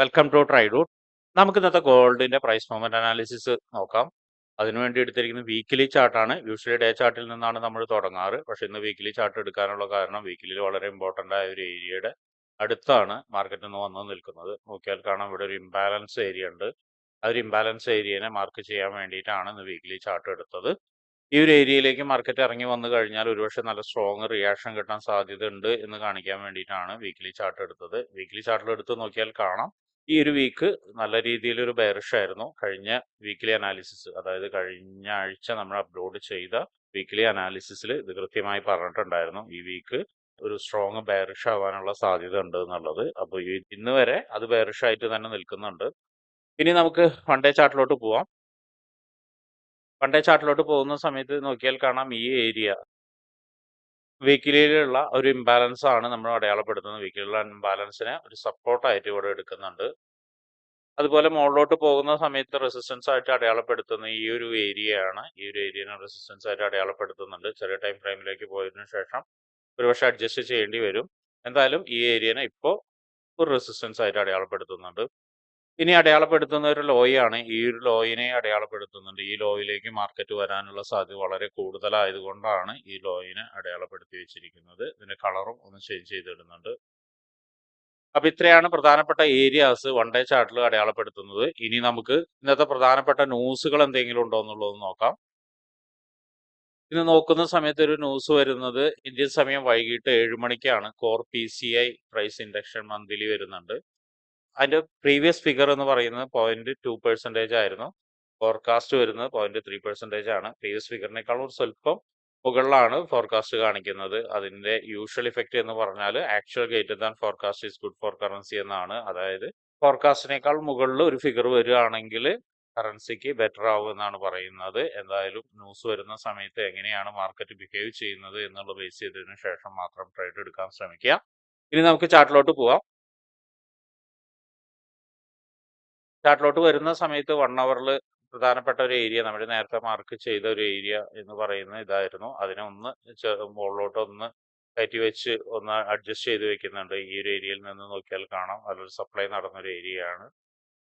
Welcome to ട്രൈഡൂട്ട് നമുക്ക് ഇന്നത്തെ ഗോൾഡിന്റെ പ്രൈസ് മൂവ്മെന്റ് അനാലിസിസ് നോക്കാം. അതിനുവേണ്ടി എടുത്തിരിക്കുന്ന വീക്കിലി ചാർട്ടാണ് യൂഷ്വലി ഡേ ചാർട്ടിൽ നിന്നാണ് നമ്മൾ തുടങ്ങാറ്. പക്ഷെ ഇന്ന് വീക്കിലി ചാർട്ട് എടുക്കാനുള്ള കാരണം വീക്കിലിൽ വളരെ ഇമ്പോർട്ടന്റ് ആയ ഒരു ഏരിയയുടെ അടുത്താണ് മാർക്കറ്റിൽ നിന്ന് വന്നു നിൽക്കുന്നത്. നോക്കിയാൽ കാണാം ഇവിടെ ഒരു ഇംബാലൻസ് ഏരിയ ഉണ്ട്. ആ ഒരു ഇംബാലൻസ് ഏരിയനെ മാർക്ക് ചെയ്യാൻ വേണ്ടിയിട്ടാണ് ഇന്ന് വീക്കിലി ചാർട്ട് എടുത്തത്. ഈ ഒരു ഏരിയയിലേക്ക് മാർക്കറ്റ് ഇറങ്ങി വന്നു കഴിഞ്ഞാൽ ഒരുപക്ഷെ നല്ല സ്ട്രോങ് റിയാക്ഷൻ കിട്ടാൻ സാധ്യതയുണ്ട് എന്ന് കാണിക്കാൻ വേണ്ടിയിട്ടാണ് വീക്കിലി ചാർട്ട് എടുത്തത്. വീക്കിലി ചാർട്ടിൽ എടുത്ത് നോക്കിയാൽ കാണാം. ഈ ഒരു വീക്ക് നല്ല രീതിയിലൊരു ബെയറിഷ് ആയിരുന്നു. കഴിഞ്ഞ വീക്കിലി അനാലിസിസ് അതായത് കഴിഞ്ഞ ആഴ്ച നമ്മൾ അപ്ലോഡ് ചെയ്ത വീക്കിലി അനാലിസിസിൽ ഇത് കൃത്യമായി പറഞ്ഞിട്ടുണ്ടായിരുന്നു. ഈ വീക്ക് ഒരു സ്ട്രോങ് ബെയറിഷ് ആവാനുള്ള സാധ്യത ഉണ്ട് എന്നുള്ളത്. അപ്പോൾ ഇന്ന് വരെ അത് ബെയറിഷ് ആയിട്ട് തന്നെ നിൽക്കുന്നുണ്ട്. ഇനി നമുക്ക് വൺ ഡേ ചാർട്ടിലോട്ട് പോവാം. വൺ ഡേ ചാർട്ടിലോട്ട് പോകുന്ന സമയത്ത് നോക്കിയാൽ കാണാം ഈ ഏരിയ വീക്കിലിയിലുള്ള ഒരു ഇംബാലൻസ് ആണ് നമ്മൾ അടയാളപ്പെടുത്തുന്നത്. വീക്കിലുള്ള ഇംബാലൻസിനെ ഒരു സപ്പോർട്ടായിട്ട് ഇവിടെ എടുക്കുന്നുണ്ട്. അതുപോലെ മുകളിലോട്ട് പോകുന്ന സമയത്ത് റെസിസ്റ്റൻസ് ആയിട്ട് അടയാളപ്പെടുത്തുന്ന ഈ ഒരു ഏരിയ ആണ്. ഈ ഒരു ഏരിയനെ റെസിസ്റ്റൻസ് ആയിട്ട് അടയാളപ്പെടുത്തുന്നുണ്ട്. ചെറിയ ടൈം ഫ്രെയിമിലേക്ക് പോയതിനു ശേഷം ഒരുപക്ഷെ അഡ്ജസ്റ്റ് ചെയ്യേണ്ടി വരും. എന്തായാലും ഈ ഏരിയനെ ഇപ്പോൾ ഒരു റെസിസ്റ്റൻസ് ആയിട്ട് അടയാളപ്പെടുത്തുന്നുണ്ട്. ഇനി അടയാളപ്പെടുത്തുന്ന ഒരു ലോയാണ്. ഈ ഒരു ലോയിനെ അടയാളപ്പെടുത്തുന്നുണ്ട്. ഈ ലോയിലേക്ക് മാർക്കറ്റ് വരാനുള്ള സാധ്യത വളരെ കൂടുതലായതുകൊണ്ടാണ് ഈ ലോയിനെ അടയാളപ്പെടുത്തി വെച്ചിരിക്കുന്നത്. ഇതിന്റെ കളറും ഒന്ന് ചേഞ്ച് ചെയ്തിടുന്നുണ്ട്. അപ്പൊ ഇത്രയാണ് പ്രധാനപ്പെട്ട ഏരിയാസ് വൺ ഡേ ചാർട്ടിൽ അടയാളപ്പെടുത്തുന്നത്. ഇനി നമുക്ക് ഇന്നത്തെ പ്രധാനപ്പെട്ട ന്യൂസുകൾ എന്തെങ്കിലും ഉണ്ടോ എന്നുള്ളത് നോക്കാം. ഇന്ന് നോക്കുന്ന സമയത്ത് ഒരു ന്യൂസ് വരുന്നത് ഇന്ത്യൻ സമയം വൈകിട്ട് ഏഴ് മണിക്കാണ്. Core P C I price induction monthly വരുന്നുണ്ട്. അതിന്റെ പ്രീവിയസ് ഫിഗർ എന്ന് പറയുന്നത് പോയിന്റ് ടു പെർസെന്റേജ് ആയിരുന്നു. ഫോർകാസ്റ്റ് വരുന്നത് പോയിന്റ് ത്രീ പെർസെന്റേജ് ആണ്. പ്രീവിയസ് ഫിഗറിനേക്കാളും സ്വല്പം മുകളിലാണ് ഫോർകാസ്റ്റ് കാണിക്കുന്നത്. അതിന്റെ യൂഷ്വൽ ഇഫക്റ്റ് എന്ന് പറഞ്ഞാൽ actual greater than forecast is good for currency എന്നാണ്. അതായത് ഫോർകാസ്റ്റിനേക്കാൾ മുകളിൽ ഒരു ഫിഗർ വരികയാണെങ്കിൽ കറൻസിക്ക് ബെറ്റർ ആവും എന്നാണ് പറയുന്നത്. എന്തായാലും ന്യൂസ് വരുന്ന സമയത്ത് എങ്ങനെയാണ് മാർക്കറ്റ് ബിഹേവ് ചെയ്യുന്നത് എന്നുള്ള ബേസ് ചെയ്തതിനു ശേഷം മാത്രം ട്രേഡ് എടുക്കാൻ ശ്രമിക്കുക. ഇനി നമുക്ക് ചാർട്ടിലോട്ട് പോവാം. ചാർട്ടിലോട്ട് വരുന്ന സമയത്ത് വൺ അവറിൽ പ്രധാനപ്പെട്ട ഒരു ഏരിയ നമ്മൾ നേരത്തെ മാർക്ക് ചെയ്ത ഒരു ഏരിയ എന്ന് പറയുന്ന ഇതായിരുന്നു. അതിനെ ഒന്ന് മുകളിലോട്ട് ഒന്ന് കയറ്റി വെച്ച് ഒന്ന് അഡ്ജസ്റ്റ് ചെയ്ത് വെക്കുന്നുണ്ട്. ഈ ഒരു ഏരിയയിൽ നിന്ന് നോക്കിയാൽ കാണാം. അതിലൊരു സപ്ലൈ നടന്നൊരു ഏരിയയാണ്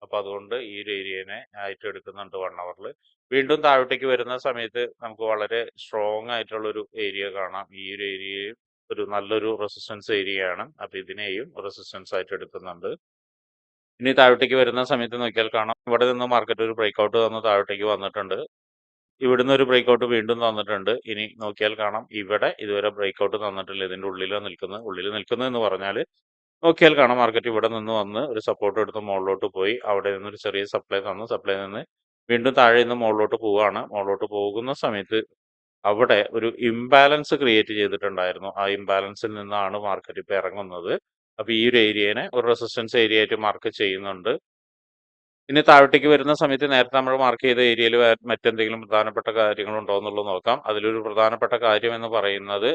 അപ്പോൾ അതുകൊണ്ട് ഈ ഒരു ഏരിയനെ ആയിട്ട് എടുക്കുന്നുണ്ട് വൺ അവറിൽ വീണ്ടും താഴോട്ടേക്ക് വരുന്ന സമയത്ത് നമുക്ക് വളരെ സ്ട്രോങ് ആയിട്ടുള്ളൊരു ഏരിയ കാണാം. ഈ ഒരു ഏരിയയും ഒരു നല്ലൊരു റെസിസ്റ്റൻസ് ഏരിയയാണ് അപ്പോൾ ഇതിനെയും റെസിസ്റ്റൻസ് ആയിട്ട് എടുക്കുന്നുണ്ട്. ഇനി താഴോട്ടേക്ക് വരുന്ന സമയത്ത് നോക്കിയാൽ കാണാം. ഇവിടെ നിന്ന് മാർക്കറ്റ് ഒരു ബ്രേക്ക്ഔട്ട് തന്ന് താഴോട്ടേക്ക് വന്നിട്ടുണ്ട്. ഇവിടുന്ന് ഒരു ബ്രേക്ക്ഔട്ട് വീണ്ടും തന്നിട്ടുണ്ട്. ഇനി നോക്കിയാൽ കാണാം. ഇവിടെ ഇതുവരെ ബ്രേക്ക്ഔട്ട് തന്നിട്ടില്ല. ഇതിന്റെ ഉള്ളിലോ നിൽക്കുന്നത് ഉള്ളിൽ നിൽക്കുന്നത് എന്ന് പറഞ്ഞാൽ നോക്കിയാൽ കാണാം. മാർക്കറ്റ് ഇവിടെ നിന്ന് വന്ന് ഒരു സപ്പോർട്ട് എടുത്ത് മുകളിലോട്ട് പോയി. അവിടെ നിന്ന് ഒരു ചെറിയ സപ്ലൈ തന്നു. സപ്ലൈ നിന്ന് വീണ്ടും താഴെ നിന്ന് മുകളിലോട്ട് പോവുകയാണ്. മുകളിലോട്ട് പോകുന്ന സമയത്ത് അവിടെ ഒരു ഇംബാലൻസ് ക്രിയേറ്റ് ചെയ്തിട്ടുണ്ടായിരുന്നു. ആ ഇംബാലൻസിൽ നിന്നാണ് മാർക്കറ്റ് ഇപ്പം ഇറങ്ങുന്നത്. അപ്പൊ ഈ ഒരു ഏരിയനെ ഒരു റെസിസ്റ്റൻസ് ഏരിയ ആയിട്ട് മാർക്ക് ചെയ്യുന്നുണ്ട്. ഇനി താഴോട്ടേക്ക് വരുന്ന സമയത്ത് നേരത്തെ നമ്മൾ മാർക്ക് ചെയ്ത ഏരിയയിൽ മറ്റെന്തെങ്കിലും പ്രധാനപ്പെട്ട കാര്യങ്ങളുണ്ടോ എന്നുള്ളത് നോക്കാം. അതിലൊരു പ്രധാനപ്പെട്ട കാര്യം എന്ന് പറയുന്നത്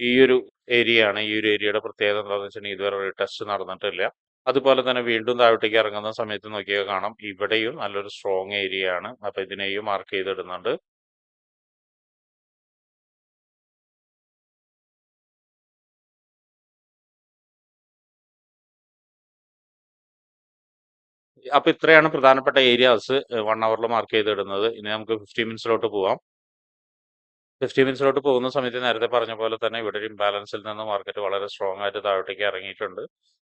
ഈ ഒരു ഏരിയ ആണ് ഈ ഒരു ഏരിയയുടെ പ്രത്യേകത എന്താണെന്ന് വെച്ചിട്ടുണ്ടെങ്കിൽ ഇതുവരെ ടെസ്റ്റ് നടന്നിട്ടില്ല. അതുപോലെ തന്നെ വീണ്ടും താഴോട്ടേക്ക് ഇറങ്ങുന്ന സമയത്ത് നോക്കിയാൽ കാണാം. ഇവിടെയും നല്ലൊരു സ്ട്രോങ് ഏരിയ ആണ് അപ്പൊ ഇതിനെയും മാർക്ക് ചെയ്തിടുന്നുണ്ട്. അപ്പൊ ഇത്രയാണ് പ്രധാനപ്പെട്ട ഏരിയാസ് വൺ അവറിൽ മാർക്ക് ചെയ്തിടുന്നത്. ഇനി നമുക്ക് ഫിഫ്റ്റി മിനിറ്റ്സിലോട്ട് പോവാം. ഫിഫ്റ്റി മിനിറ്റ്സിലോട്ട് പോകുന്ന സമയത്ത് നേരത്തെ പറഞ്ഞ പോലെ തന്നെ ഇവിടെ ഒരു ഇംബാലൻസിൽ നിന്ന് മാർക്കറ്റ് വളരെ സ്ട്രോങ് ആയിട്ട് താഴോട്ടേക്ക് ഇറങ്ങിയിട്ടുണ്ട്.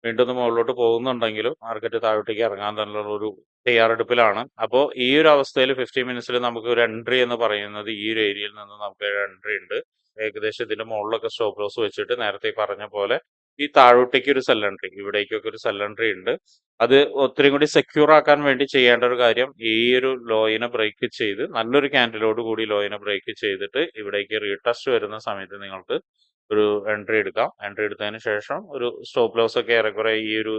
വീണ്ടും മുകളിലോട്ട് പോകുന്നുണ്ടെങ്കിലും മാർക്കറ്റ് താഴോട്ടേക്ക് ഇറങ്ങാൻ തന്നെയുള്ള ഒരു തയ്യാറെടുപ്പിലാണ്. അപ്പോൾ ഈ ഒരു അവസ്ഥയിൽ ഫിഫ്റ്റി മിനിറ്റ്സിൽ നമുക്ക് ഒരു എൻട്രി എന്ന് പറയുന്നത് ഈ ഒരു ഏരിയയിൽ നിന്ന് നമുക്ക് ഒരു എൻട്രി ഉണ്ട്. ഏകദേശം ഇതിന്റെ മുകളിലൊക്കെ സ്റ്റോപ്പ് ലോസ് വെച്ചിട്ട് നേരത്തെ പറഞ്ഞ പോലെ ഈ താഴോട്ടേക്ക് ഒരു സെൽ ഇവിടേക്കൊക്കെ ഒരു സെൽ ഉണ്ട്. അത് ഒത്തിരി കൂടി സെക്യൂർ ആക്കാൻ വേണ്ടി ചെയ്യേണ്ട ഒരു കാര്യം ഈ ഒരു ലോയിനെ ബ്രേക്ക് ചെയ്ത് നല്ലൊരു ക്യാൻഡിലോട് കൂടി ലോയിനെ ബ്രേക്ക് ചെയ്തിട്ട് ഇവിടേക്ക് റീടെസ്റ്റ് വരുന്ന സമയത്ത് നിങ്ങൾക്ക് ഒരു എൻട്രി എടുക്കാം. എൻട്രി എടുത്തതിന് ശേഷം ഒരു സ്റ്റോപ്പ് ലോസ് ഒക്കെ ഏറെക്കുറെ ഈ ഒരു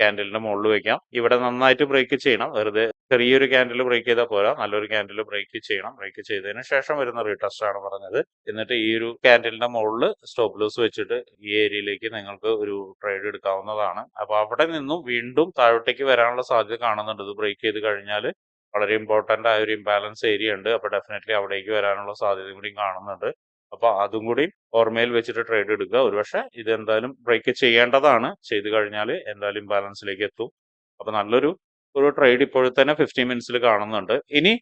ക്യാൻഡലിന്റെ മുകളിൽ വെക്കാം. ഇവിടെ നന്നായിട്ട് ബ്രേക്ക് ചെയ്യണം. വെറുതെ ചെറിയൊരു ക്യാൻഡിൽ ബ്രേക്ക് ചെയ്താൽ പോരാ. നല്ലൊരു ക്യാൻഡിൽ ബ്രേക്ക് ചെയ്യണം. ബ്രേക്ക് ചെയ്തതിന് ശേഷം വരുന്ന റീടെസ്റ്റ് ആണ് പറഞ്ഞത്. എന്നിട്ട് ഈ ഒരു ക്യാൻഡിലിന്റെ മുകളിൽ സ്റ്റോപ്പ് ലോസ് വെച്ചിട്ട് ഈ ഏരിയയിലേക്ക് നിങ്ങൾക്ക് ഒരു ട്രേഡ് എടുക്കാവുന്നതാണ്. അപ്പൊ അവിടെ നിന്നും വീണ്ടും താഴോട്ടേക്ക് വരാനുള്ള സാധ്യത കാണുന്നുണ്ട്. ഇത് ബ്രേക്ക് ചെയ്ത് കഴിഞ്ഞാൽ വളരെ ഇമ്പോർട്ടന്റ് ആയ ഒരു ഇംബാലൻസ് ഏരിയ ഉണ്ട്. അപ്പൊ ഡെഫിനറ്റ്ലി അവിടേക്ക് വരാനുള്ള സാധ്യത കൂടി കാണുന്നുണ്ട്. അപ്പൊ അതും കൂടി ഓർമ്മയിൽ വെച്ചിട്ട് ട്രേഡ് എടുക്കുക. ഒരുപക്ഷെ ഇത് എന്തായാലും ബ്രേക്ക് ചെയ്യേണ്ടതാണ്. ചെയ്തു കഴിഞ്ഞാൽ എന്തായാലും ബാലൻസിലേക്ക് എത്തും. അപ്പൊ നല്ലൊരു ഒരു ട്രേഡ് ഇപ്പോഴും തന്നെ ഫിഫ്റ്റി മിനിറ്റ്സിൽ കാണുന്നുണ്ട്. ഇനി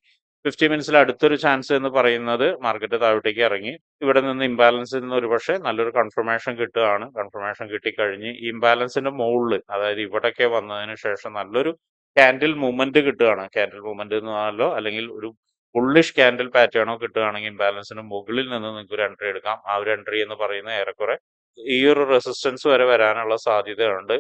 ഫിഫ്റ്റി മിനിറ്റ്സിൽ അടുത്തൊരു ചാൻസ് എന്ന് പറയുന്നത് മാർക്കറ്റ് താഴോട്ടേക്ക് ഇറങ്ങി. ഇവിടെ നിന്ന് ഇംബാലൻസിൽ നിന്ന് ഒരുപക്ഷെ നല്ലൊരു കൺഫർമേഷൻ കിട്ടുകയാണ്. കൺഫർമേഷൻ കിട്ടിക്കഴിഞ്ഞ് ഈ ഇംബാലൻസിന്റെ മുകളിൽ അതായത് ഇവിടൊക്കെ വന്നതിന് ശേഷം നല്ലൊരു കാൻഡിൽ മൂവ്മെന്റ് കിട്ടുകയാണ്. കാൻഡിൽ മൂവ്മെന്റ് എന്ന് പറഞ്ഞാലോ അല്ലെങ്കിൽ ഒരു ബുള്ളിഷ് ക്യാൻഡിൽ പാറ്റേണോ കിട്ടുകയാണെങ്കിൽ ഇംബാലൻസിന് മുകളിൽ നിന്ന് നിങ്ങൾക്ക് ഒരു എൻട്രി എടുക്കാം. ആ ഒരു എൻട്രി എന്ന് പറയുന്നത് ഏറെക്കുറെ ഈ ഒരു റെസിസ്റ്റൻസ് വരെ വരാനുള്ള സാധ്യതയുണ്ട്.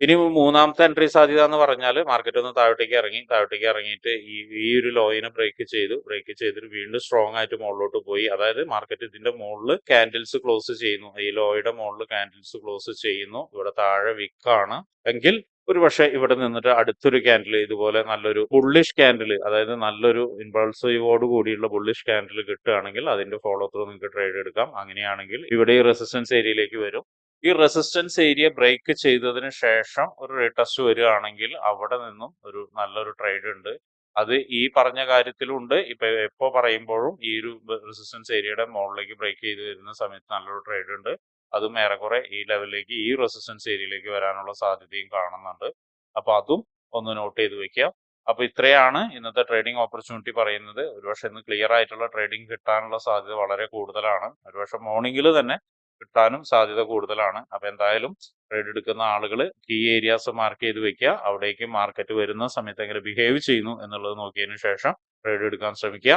ഇനി മൂന്നാമത്തെ എൻട്രി സാധ്യത എന്ന് പറഞ്ഞാൽ മാർക്കറ്റ് ഒന്ന് താഴോട്ടേക്ക് ഇറങ്ങി താഴോട്ടേക്ക് ഇറങ്ങിയിട്ട് ഈ ഈ ഒരു ലോയിനെ ബ്രേക്ക് ചെയ്തു. ബ്രേക്ക് ചെയ്തിട്ട് വീണ്ടും സ്ട്രോങ് ആയിട്ട് മുകളിലോട്ട് പോയി. അതായത് മാർക്കറ്റ് ഇതിന്റെ മുകളിൽ കാൻഡിൽസ് ക്ലോസ് ചെയ്യുന്നു. ഈ ലോയുടെ മുകളിൽ കാൻഡിൽസ് ക്ലോസ് ചെയ്യുന്നു. ഇവിടെ താഴെ വിക്കാണ് എങ്കിൽ ഒരു പക്ഷേ ഇവിടെ നിന്നിട്ട് അടുത്തൊരു ക്യാൻഡിൽ ഇതുപോലെ നല്ലൊരു ബുള്ളിഷ് ക്യാൻഡിൽ അതായത് നല്ലൊരു ഇമ്പൾസീവോട് കൂടിയുള്ള ബുള്ളിഷ് ക്യാൻഡിൽ കിട്ടുകയാണെങ്കിൽ അതിന്റെ ഫോളോ ത്രൂ നിങ്ങൾക്ക് ട്രേഡ് എടുക്കാം. അങ്ങനെയാണെങ്കിൽ ഇവിടെ ഈ റെസിസ്റ്റൻസ് ഏരിയയിലേക്ക് വരും. ഈ റെസിസ്റ്റൻസ് ഏരിയ ബ്രേക്ക് ചെയ്തതിന് ശേഷം ഒരു റീടെസ്റ്റ് വരികയാണെങ്കിൽ അവിടെ നിന്നും ഒരു നല്ലൊരു ട്രേഡ് ഉണ്ട്. അത് ഈ പറഞ്ഞ കാര്യത്തിലുണ്ട്. ഇപ്പൊ എപ്പോ പറയുമ്പോഴും ഈ ഒരു റെസിസ്റ്റൻസ് ഏരിയയുടെ മുകളിലേക്ക് ബ്രേക്ക് ചെയ്ത് വരുന്ന സമയത്ത് നല്ലൊരു ട്രേഡ് ഉണ്ട്. അതും ഏറെക്കുറെ ഈ ലെവലിലേക്ക് ഈ റെസിസ്റ്റൻസ് ഏരിയയിലേക്ക് വരാനുള്ള സാധ്യതയും കാണുന്നുണ്ട്. അപ്പൊ അതും ഒന്ന് നോട്ട് ചെയ്ത് വെക്കുക. അപ്പൊ ഇത്രയാണ് ഇന്നത്തെ ട്രേഡിംഗ് ഓപ്പർച്യൂണിറ്റി പറയുന്നത്. ഒരുപക്ഷെ ഇന്ന് ക്ലിയർ ആയിട്ടുള്ള ട്രേഡിംഗ് കിട്ടാനുള്ള സാധ്യത വളരെ കൂടുതലാണ്. ഒരുപക്ഷെ മോർണിംഗിൽ തന്നെ കിട്ടാനും സാധ്യത കൂടുതലാണ്. അപ്പൊ എന്തായാലും ട്രേഡ് എടുക്കുന്ന ആളുകൾ കീ ഏരിയാസ് മാർക്ക് ചെയ്ത് വെക്കുക. അവിടേക്ക് മാർക്കറ്റ് വരുന്ന സമയത്ത് എങ്ങനെ ബിഹേവ് ചെയ്യുന്നു എന്നുള്ളത് നോക്കിയതിനു ശേഷം ട്രേഡ് എടുക്കാൻ ശ്രമിക്കുക.